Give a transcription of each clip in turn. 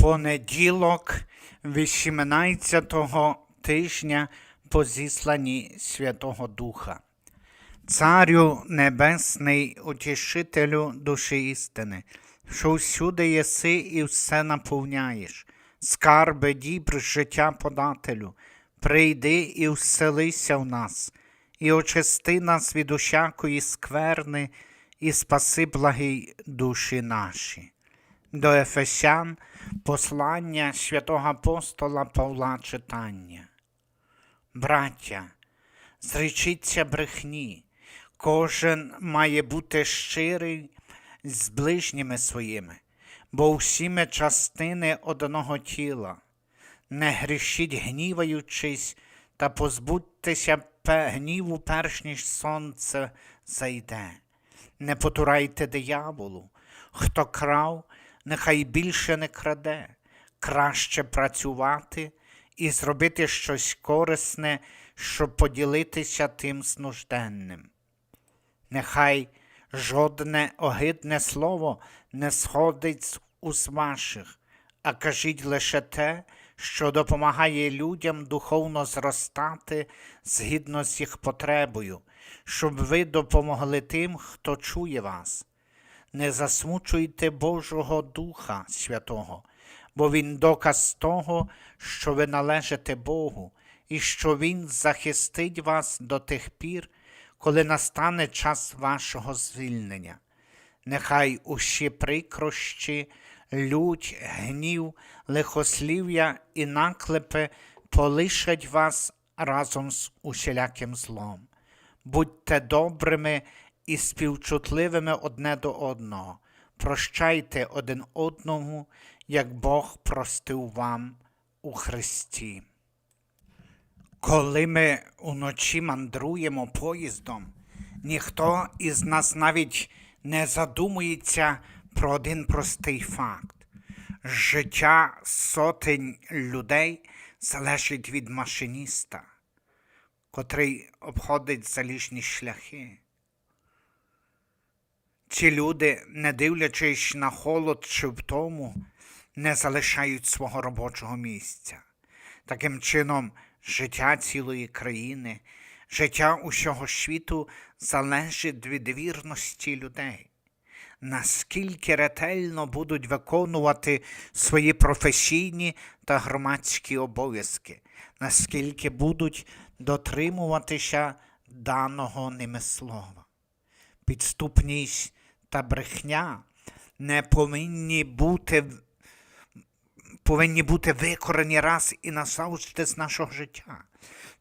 Понеділок 18-го тижня по зісланні Святого Духа. Царю Небесний, утішителю душі істини, що всюди єси і все наповняєш, скарби дібр життя подателю, прийди і вселися в нас, і очисти нас від усякої скверни, і спаси благий душі наші. До Ефесян послання святого апостола Павла читання. Браття, зречіться брехні, кожен має бути щирий з ближніми своїми, бо всі ми частини одного тіла. Не грішіть, гніваючись, та позбудьтеся гніву, перш ніж сонце зайде. Не потурайте дияволу. Хто крав, нехай більше не краде, краще працювати і зробити щось корисне, щоб поділитися тим з нужденним. Нехай жодне огидне слово не сходить з уст ваших, а кажіть лише те, що допомагає людям духовно зростати згідно з їх потребою, щоб ви допомогли тим, хто чує вас. Не засмучуйте Божого Духа Святого, бо Він доказ того, що ви належите Богу, і що Він захистить вас до тих пір, коли настане час вашого звільнення. Нехай усі прикрощі, лють, гнів, лихослів'я і наклепи полишать вас разом з усіляким злом. Будьте добрими і співчутливими одне до одного. Прощайте один одному, як Бог простив вам у Христі. Коли ми уночі мандруємо поїздом, ніхто із нас навіть не задумується про один простий факт. Життя сотень людей залежить від машиніста, котрий обходить заліжні шляхи. Ці люди, не дивлячись на холод чи втому, не залишають свого робочого місця. Таким чином, життя цілої країни, життя усього світу залежить від вірності людей. Наскільки ретельно будуть виконувати свої професійні та громадські обов'язки, наскільки будуть дотримуватися даного ними слова підступність та брехня не повинні бути, повинні бути викорені раз і назавжди з нашого життя.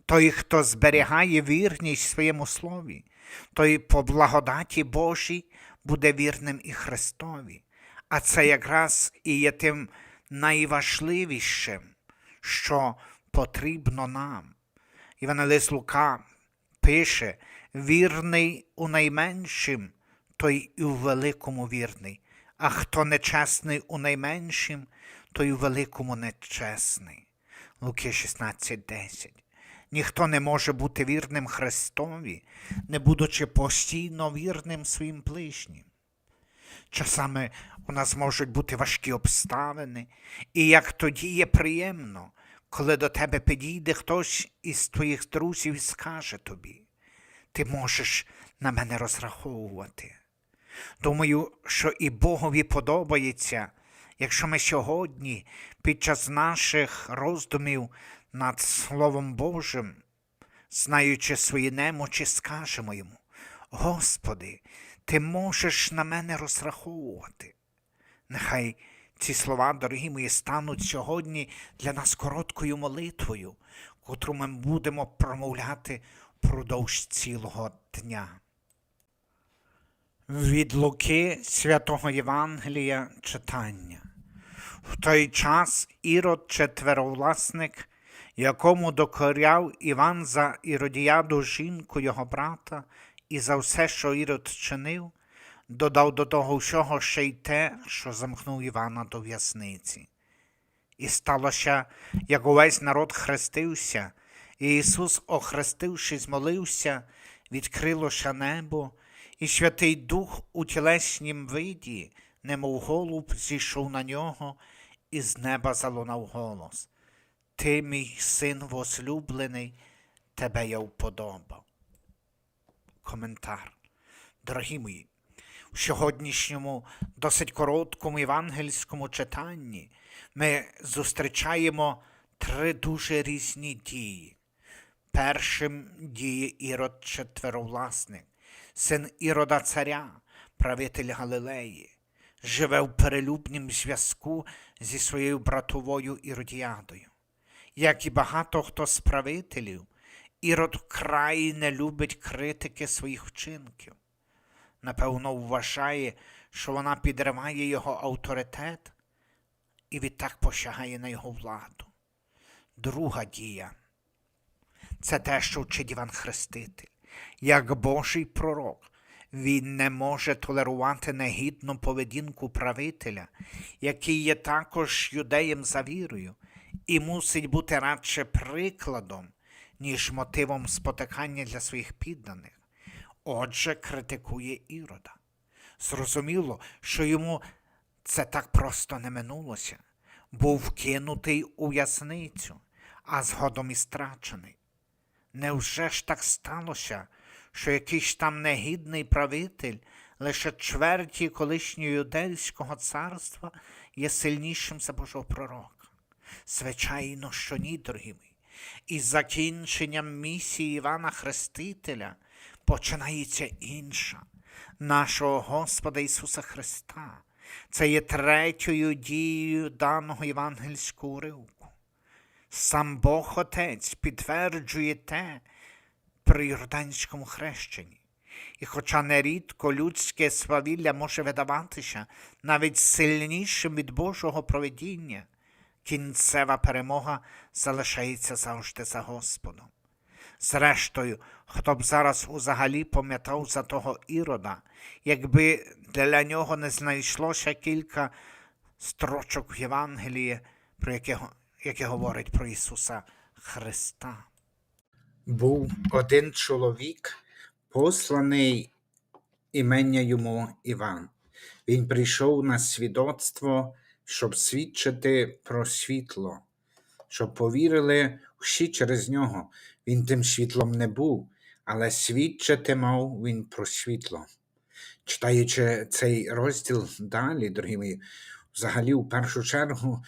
Той, хто зберігає вірність своєму слові, той по благодаті Божій буде вірним і Христові. А це якраз і є тим найважливішим, що потрібно нам. Івангелист Лука пише, вірний у найменшим, той і у великому вірний, а хто нечесний у найменшим, той у великому нечесний. Луки 16.10. Ніхто не може бути вірним Христові, не будучи постійно вірним своїм ближнім. Часами у нас можуть бути важкі обставини, і як тоді є приємно, коли до тебе підійде хтось із твоїх друзів і скаже тобі, ти можеш на мене розраховувати. Думаю, що і Богові подобається, якщо ми сьогодні, під час наших роздумів над Словом Божим, знаючи свої немочі, скажемо йому, Господи, ти можеш на мене розраховувати. Нехай ці слова, дорогі мої, стануть сьогодні для нас короткою молитвою, котру ми будемо промовляти впродовж цілого дня. Від Луки святого Євангелія читання. В той час Ірод четверовласник, якому докоряв Іван за Іродіяду жінку його брата, і за все, що Ірод чинив, додав до того всього ще й те, що замкнув Івана до в'язниці. І сталося, як увесь народ хрестився, і Ісус, охрестившись, молився, відкрилося небо, і Святий Дух у тілеснім виді, немов голуб, зійшов на нього, і з неба залунав голос. Ти, мій син возлюблений, тебе я вподобав. Коментар. Дорогі мої, в сьогоднішньому досить короткому євангельському читанні ми зустрічаємо три дуже різні дії. Першим діє Ірод четверовласник, син Ірода царя, правитель Галилеї, живе в перелюбнім зв'язку зі своєю братовою Іродіадою. Як і багато хто з правителів, Ірод вкрай не любить критики своїх вчинків. Напевно, вважає, що вона підриває його авторитет і відтак посягає на його владу. Друга дія це те, що вчить Іван Хреститель. Як Божий пророк, він не може толерувати негідну поведінку правителя, який є також юдеєм за вірою, і мусить бути радше прикладом, ніж мотивом спотикання для своїх підданих. Отже, критикує Ірода. Зрозуміло, що йому це так просто не минулося, був вкинутий у в'язницю, а згодом і страчений. Невже ж так сталося, що якийсь там негідний правитель лише чверті колишнього юдейського царства є сильнішим за Божого пророка? Звичайно, що ні, дорогі мої. Із закінченням місії Івана Хрестителя починається інша нашого Господа Ісуса Христа. Це є третьою дією даного євангельського уривку. Сам Бог Отець підтверджує те при Йорданському хрещенні. І хоча нерідко людське свавілля може видаватися навіть сильнішим від Божого проведіння, кінцева перемога залишається завжди за Господом. Зрештою, хто б зараз взагалі пам'ятав за того ірода, якби для нього не знайшлося кілька строчок в Євангелії, про яке, яке говорить про Ісуса Христа. Був один чоловік, посланий імення йому Іван. Він прийшов на свідоцтво, щоб свідчити про світло, щоб повірили всі через нього. Він тим світлом не був, але свідчити мав він про світло. Читаючи цей розділ далі, дорогі мої, взагалі, у першу чергу,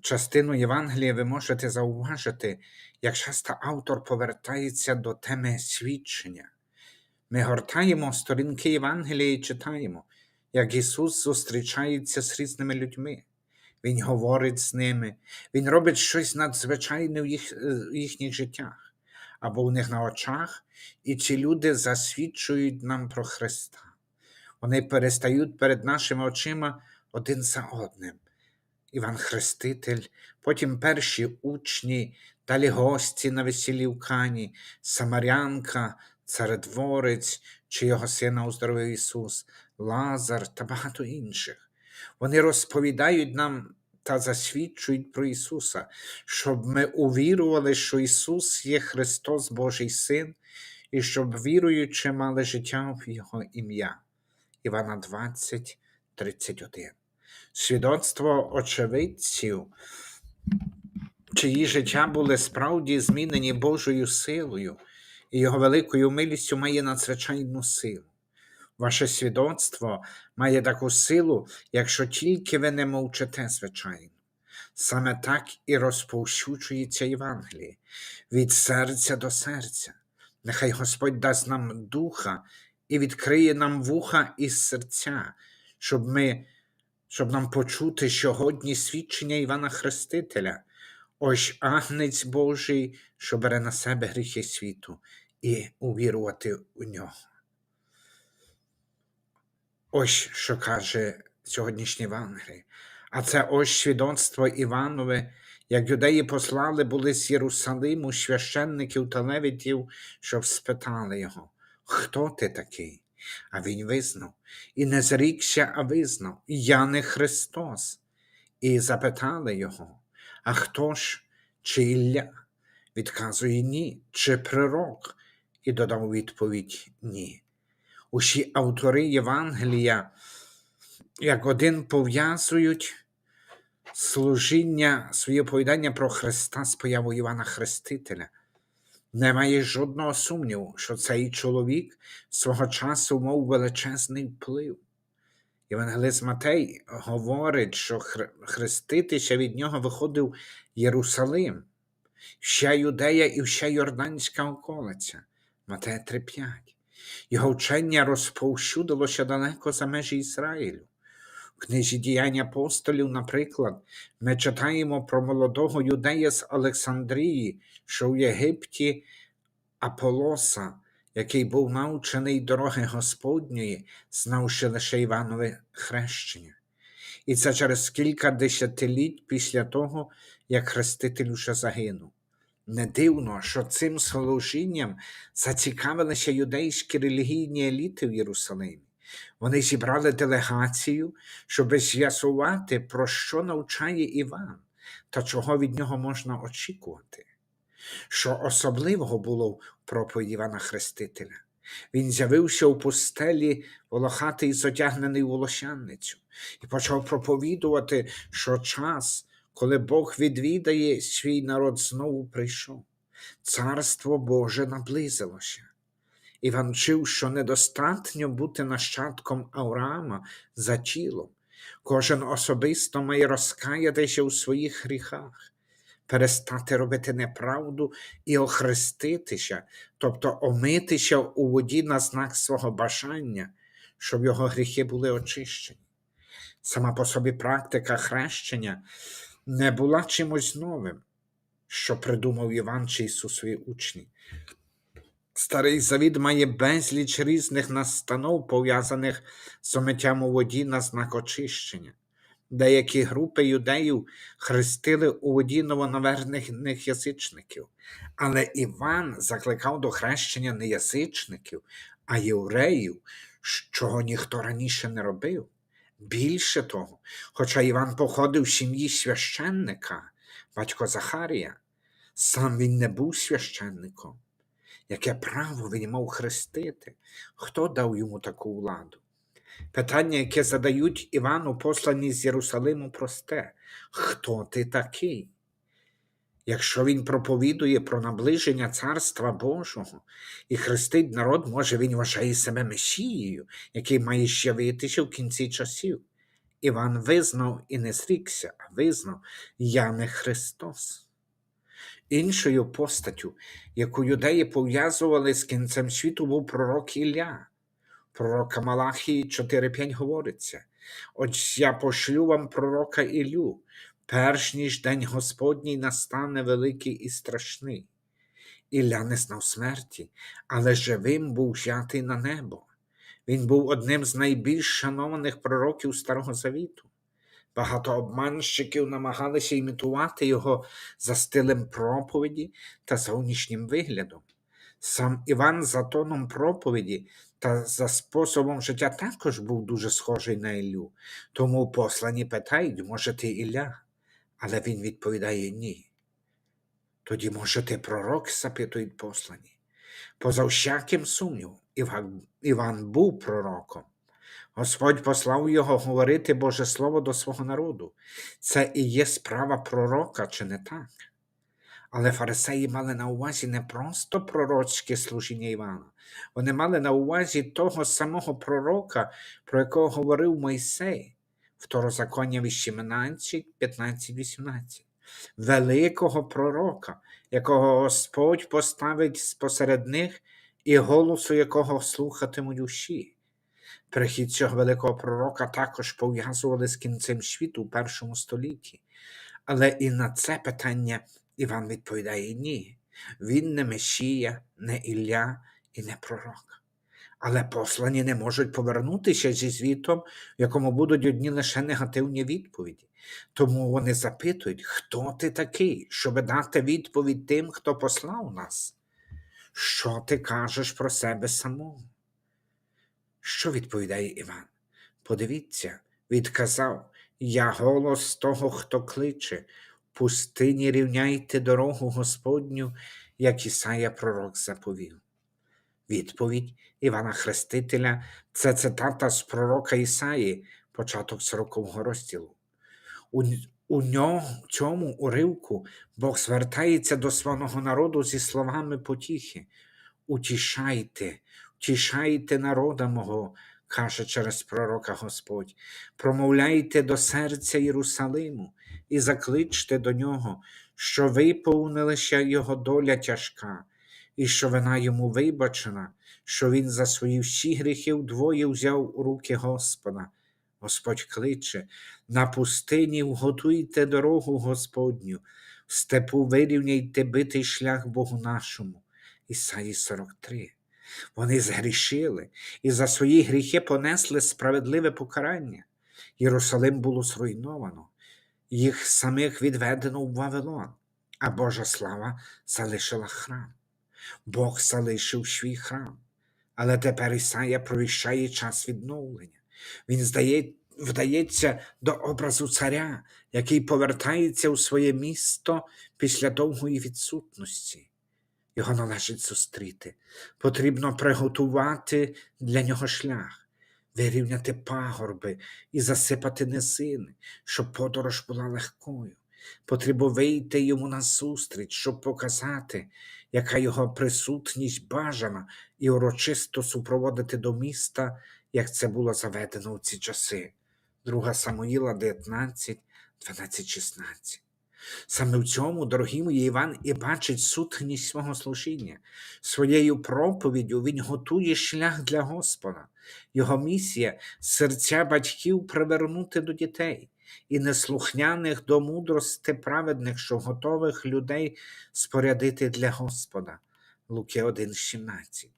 частину Євангелія ви можете зауважити, як часто автор повертається до теми свідчення. Ми гортаємо сторінки Євангелія і читаємо, як Ісус зустрічається з різними людьми. Він говорить з ними, Він робить щось надзвичайне в їх, в їхніх життях або у них на очах, і ці люди засвідчують нам про Христа. Вони перестають перед нашими очима один за одним. Іван Хреститель, потім перші учні, далі гості на весіллі в Кані, Самарянка, царедворець, чи його сина оздоровив Ісус, Лазар та багато інших. Вони розповідають нам та засвідчують про Ісуса, щоб ми увірували, що Ісус є Христос Божий Син, і щоб віруючи мали життя в Його ім'я. Івана 20, 31. Свідоцтво очевидців, чиї життя були справді змінені Божою силою і Його великою милістю має надзвичайну силу. Ваше свідоцтво має таку силу, якщо тільки ви не мовчите, звичайно. Саме так і розповсюджується Євангеліє від серця до серця. Нехай Господь дасть нам духа і відкриє нам вуха і серця, щоб ми, щоб нам почути сьогодні свідчення Івана Хрестителя, ось агнець Божий, що бере на себе гріхи світу, і увірувати у нього. Ось що каже сьогоднішній Євангелій. А це ось свідоцтво Іванове, як юдеї послали були з Єрусалиму священників та левітів, щоб спитали його, хто ти такий? А він визнав, і не зрікся, а визнав, я не Христос. І запитали його, а хто ж, чи Ілля? Відказує ні, чи пророк, і додав відповідь ні. Усі автори Євангелія, як один пов'язують служіння, своє оповідання про Христа з появою Івана Хрестителя. Немає жодного сумніву, що цей чоловік свого часу мав величезний вплив. Євангелист Матей говорить, що хр- хреститися від нього виходив Єрусалим, вся Юдея і вся Йорданська околиця. Матея 3.5. Його вчення розповсюдилося далеко за межі Ізраїлю. В книзі діянь апостолів, наприклад, ми читаємо про молодого юдея з Олександрії, що в Єгипті Аполоса, який був навчений дороги Господньої, знавши лише Іванове хрещення. І це через кілька десятиліть після того, як хреститель уже загинув. Не дивно, що цим служінням зацікавилися юдейські релігійні еліти в Єрусалимі. Вони зібрали делегацію, щоб з'ясувати, про що навчає Іван та чого від нього можна очікувати. Що особливого було в проповіді Івана Хрестителя. Він з'явився у пустелі волохатий зодягнений у і почав проповідувати, що час, коли Бог відвідає свій народ, знову прийшов. Царство Боже наблизилося. Іван вчив, що недостатньо бути нащадком Авраама за тілом. Кожен особисто має розкаятися у своїх гріхах, перестати робити неправду і охреститися, тобто омитися у воді на знак свого бажання, щоб його гріхи були очищені. Сама по собі практика хрещення не була чимось новим, що придумав Іван чи Ісусові учні. Старий Завід має безліч різних настанов, пов'язаних з омиттям у воді на знак очищення. Деякі групи юдеїв хрестили у воді новонавернених язичників, але Іван закликав до хрещення не язичників, а євреїв, чого ніхто раніше не робив. Більше того, хоча Іван походив з сім'ї священника, батько Захарія, сам він не був священником. Яке право він мав хрестити? Хто дав йому таку владу? Питання, яке задають Івану, послані з Єрусалиму, просте: Хто ти такий? Якщо він проповідує про наближення Царства Божого і хрестить народ, може він вважає себе Месією, який має з'явитися в кінці часів. Іван визнав і не зрікся, а визнав Я не Христос. Іншою постаттю, яку юдеї пов'язували з кінцем світу, був пророк Ілля. Пророка Малахії 4.5 говориться: Ось я пошлю вам пророка Ілю, перш ніж день Господній настане великий і страшний. Ілля не знав смерті, але живим був взятий на небо. Він був одним з найбільш шанованих пророків Старого Завіту. Багато обманщиків намагалися імітувати його за стилем проповіді та зовнішнім виглядом. Сам Іван за тоном проповіді та за способом життя також був дуже схожий на Іллю, тому послані питають, може ти Ілля? Але він відповідає ні. Тоді, може, ти пророк, запитують послані. Поза всяким сумнівом, Іван, був пророком. Господь послав його говорити Боже Слово до свого народу. Це і є справа пророка, чи не так? Але фарисеї мали на увазі не просто пророцьке служіння Івана, вони мали на увазі того самого пророка, про якого говорив Мойсей, Второзаконня 18, 15, 18, великого пророка, якого Господь поставить посеред них і голосу якого слухатимуть уші. Прихід цього великого пророка також пов'язували з кінцем світу у першому столітті. Але і на це питання Іван відповідає ні. Він не Месія, не Ілля і не пророк. Але послані не можуть повернутися зі звітом, в якому будуть одні лише негативні відповіді. Тому вони запитують, хто ти такий, щоб дати відповідь тим, хто послав нас? Що ти кажеш про себе самого? Що відповідає Іван? Подивіться, відказав я голос того, хто кличе, пустині рівняйте дорогу Господню, як Ісая пророк заповів. Відповідь Івана Хрестителя це цитата з пророка Ісаї, початок 40 розділу. У, у нього, цьому уривку Бог звертається до свого народу зі словами потіхи. Утішайте, утішайте народа мого, каже через пророка Господь, промовляйте до серця Єрусалиму і закличте до нього, що виповнилася його доля тяжка, і що вина йому вибачена, що він за свої всі гріхи вдвоє взяв у руки Господа. Господь кличе, на пустині вготуйте дорогу Господню, в степу вирівняйте битий шлях Богу нашому. Ісаї 43. Вони згрішили і за свої гріхи понесли справедливе покарання. Єрусалим було зруйновано, їх самих відведено в Вавилон, а Божа слава залишила храм. Бог залишив свій храм. Але тепер Ісая провіщає час відновлення. Він здає, вдається до образу царя, який повертається у своє місто після довгої відсутності. Його належить зустріти. Потрібно приготувати для нього шлях, вирівняти пагорби і засипати низини, щоб подорож була легкою. Потрібно вийти йому назустріч, щоб показати, яка його присутність бажана, і урочисто супроводити до міста, як це було заведено у ці часи. 2 Самуїла 19, 12, 16. Саме в цьому, дорогі мої, Іван і бачить сутність свого служіння. Своєю проповіддю він готує шлях для Господа. Його місія серця батьків привернути до дітей і неслухняних до мудрости праведних, що готових людей спорядити для Господа. Луки 1,17.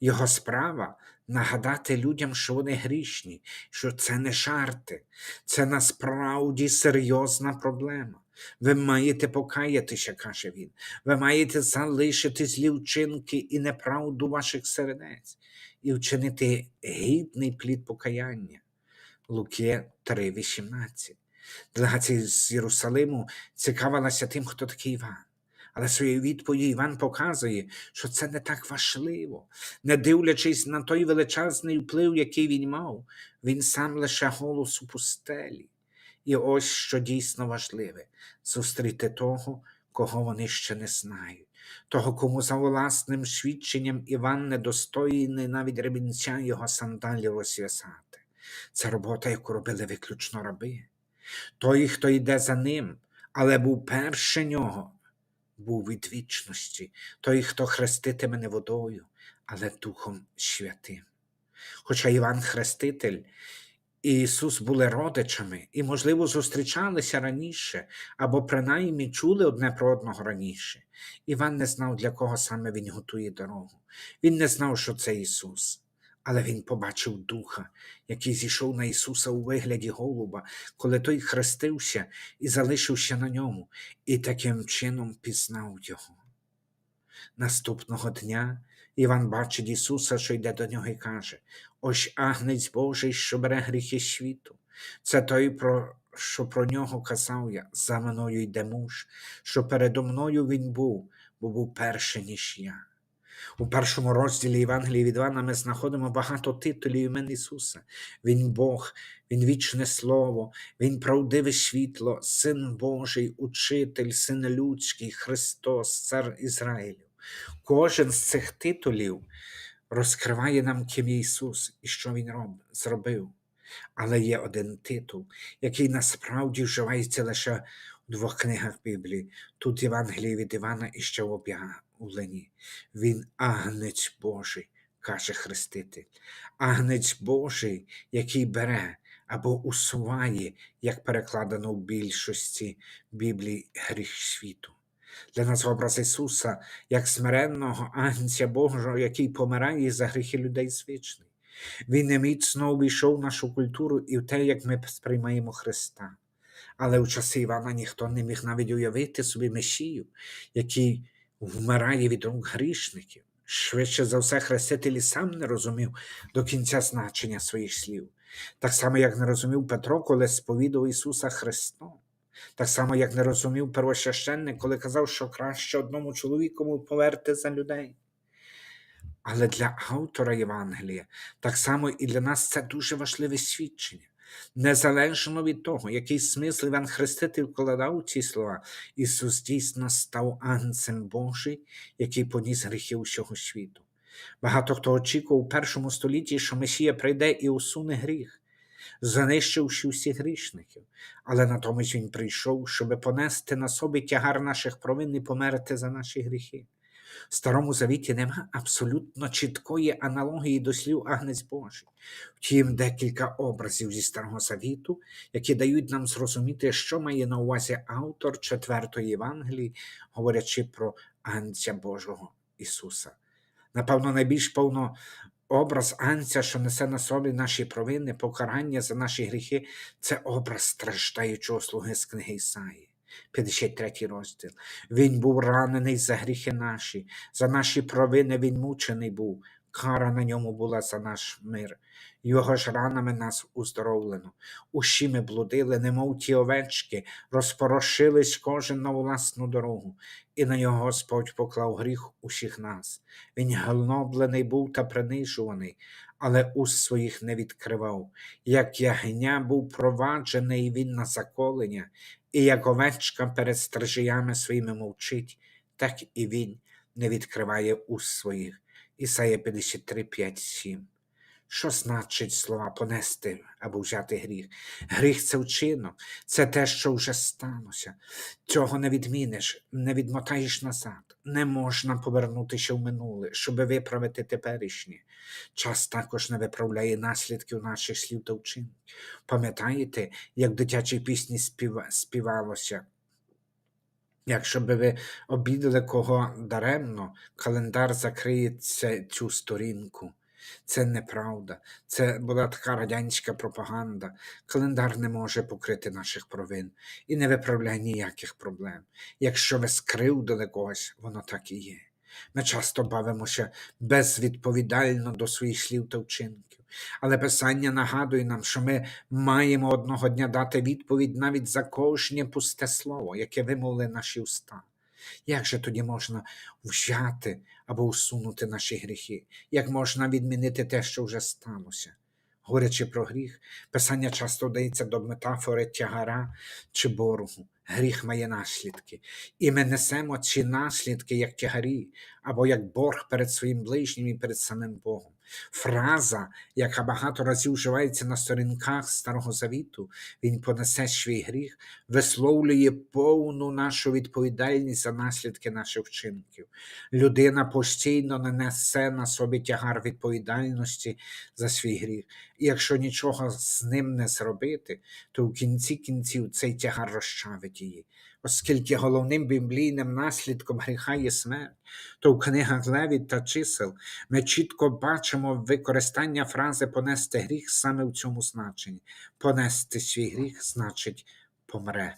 Його справа нагадати людям, що вони грішні, що це не жарти, це насправді серйозна проблема. Ви маєте покаятися, каже він. Ви маєте залишити злі вчинки і неправду ваших сердець і вчинити гідний плід покаяння. Луки 3,18. Делегація з Єрусалиму цікавилася тим, хто такий Іван. Але своєю відповіддю Іван показує, що це не так важливо. Не дивлячись на той величезний вплив, який він мав, він сам лише голос у пустелі. І ось що дійсно важливе зустріти того, кого вони ще не знають, того, кому за власним свідченням Іван недостойний навіть ремінця його сандалів розв'язати. Це робота, яку робили виключно раби. Той, хто йде за ним, але був перше нього, був від вічності, той, хто хреститиме не водою, але Духом Святим. Хоча Іван Хреститель і Ісус були родичами і, можливо, зустрічалися раніше або принаймні чули одне про одного раніше. Іван не знав, для кого саме Він готує дорогу. Він не знав, що це Ісус. Але він побачив духа, який зійшов на Ісуса у вигляді голуба, коли той хрестився і залишився на ньому, і таким чином пізнав його. Наступного дня Іван бачить Ісуса, що йде до нього і каже: Ось агнець Божий, що бере гріхи світу. Це той, про що про нього казав я, за мною йде муж, що передо мною він був, бо був перший, ніж я. У першому розділі Євангелії від Івана ми знаходимо багато титулів імен Ісуса. Він Бог, Він вічне Слово, Він правдиве світло, Син Божий, Учитель, Син Людський, Христос, Цар Ізраїлю. Кожен з цих титулів розкриває нам, ким є Ісус і що Він роб, зробив. Але є один титул, який насправді вживається лише у двох книгах Біблії. Тут Євангелії від Івана і ще в об'явленні. Він агнець Божий, каже Хреститель. Агнець Божий, який бере або усуває, як перекладено в більшості Біблії, гріх світу. Для нас образ Ісуса як смиренного агнця Божого, який помирає за гріхи людей звичний. Він неміцно в нашу культуру і в те, як ми сприймаємо Христа. Але у часи Івана ніхто не міг навіть уявити собі Месію, який вмирає від рук грішників. Швидше за все, хреститель і сам не розумів до кінця значення своїх слів. Так само, як не розумів Петро, коли сповідав Ісуса Христом. Так само, як не розумів первосвященник, коли казав, що краще одному чоловікові поверти за людей. Але для автора Євангелія, так само і для нас це дуже важливе свідчення. Незалежно від того, який смисл Іван Хреститель вкладав ці слова, Ісус дійсно став Агнцем Божий, який поніс гріхи усього світу. Багато хто очікував у першому столітті, що Месія прийде і усуне гріх, занищивши всіх грішників, але натомість Він прийшов, щоб понести на собі тягар наших провин і померти за наші гріхи. В Старому Завіті нема абсолютно чіткої аналогії до слів Агнець Божий. Втім, декілька образів зі Старого Завіту, які дають нам зрозуміти, що має на увазі автор четвертої Євангелії, говорячи про Агнця Божого Ісуса. Напевно, найбільш повно образ Анця, що несе на собі наші провини, покарання за наші гріхи, це образ страждаючого слуги з книги Ісаї. 53 розділ. Він був ранений за гріхи наші, за наші провини він мучений був, кара на ньому була за наш мир. Його ж ранами нас уздоровлено. Усі ми блудили, немов ті овечки, розпорошились кожен на власну дорогу, і на нього Господь поклав гріх усіх нас. Він гноблений був та принижуваний, але уст своїх не відкривав. Як ягня був проваджений він на заколення, і як овечка перед стражиями своїми мовчить, так і він не відкриває уст своїх. Ісая 53, 5, 7. Що значить слова понести або взяти гріх? Гріх це вчинок, це те, що вже сталося. Цього не відміниш, не відмотаєш назад. Не можна повернутися в минуле, щоб виправити теперішнє. Час також не виправляє наслідків наших слів та вчинків. Пам'ятаєте, як в дитячій пісні співа- співалося? Якщо би ви обідали кого даремно, календар закриє цю сторінку. Це неправда. Це була така радянська пропаганда. Календар не може покрити наших провин і не виправляє ніяких проблем. Якщо ви скривдили когось, воно так і є. Ми часто бавимося безвідповідально до своїх слів та вчинків. Але Писання нагадує нам, що ми маємо одного дня дати відповідь навіть за кожне пусте слово, яке вимовили наші уста. Як же тоді можна взяти або усунути наші гріхи? Як можна відмінити те, що вже сталося? Говорячи про гріх, Писання часто вдається до метафори тягара чи боргу. Гріх має наслідки, і ми несемо ці наслідки як тягарі, або як борг перед своїм ближнім і перед самим Богом. Фраза, яка багато разів вживається на сторінках Старого Завіту, він понесе свій гріх, висловлює повну нашу відповідальність за наслідки наших вчинків. Людина постійно не несе на собі тягар відповідальності за свій гріх. І якщо нічого з ним не зробити, то в кінці кінців цей тягар розчавить її. Оскільки головним біблійним наслідком гріха є смерть, то в книгах Левіт та чисел ми чітко бачимо використання фрази понести гріх саме в цьому значенні. Понести свій гріх значить помре.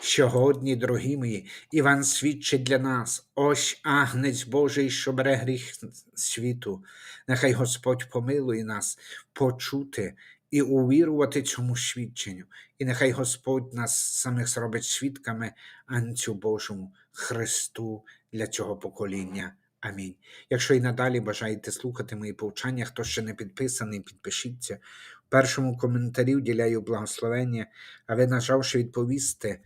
Сьогодні, дорогі мої, Іван свідчить для нас, ось агнець Божий, що бере гріх світу. Нехай Господь помилує нас почути і увірувати цьому свідченню. І нехай Господь нас самих зробить свідками Анцю Божому, Христу для цього покоління. Амінь. Якщо і надалі бажаєте слухати мої повчання, хто ще не підписаний, підпишіться. В першому коментарі вділяю благословення, а ви, нажавши відповісти,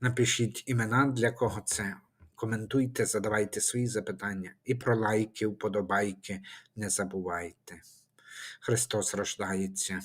напишіть імена, для кого це. Коментуйте, задавайте свої запитання і про лайки, вподобайки не забувайте. Христос рождається.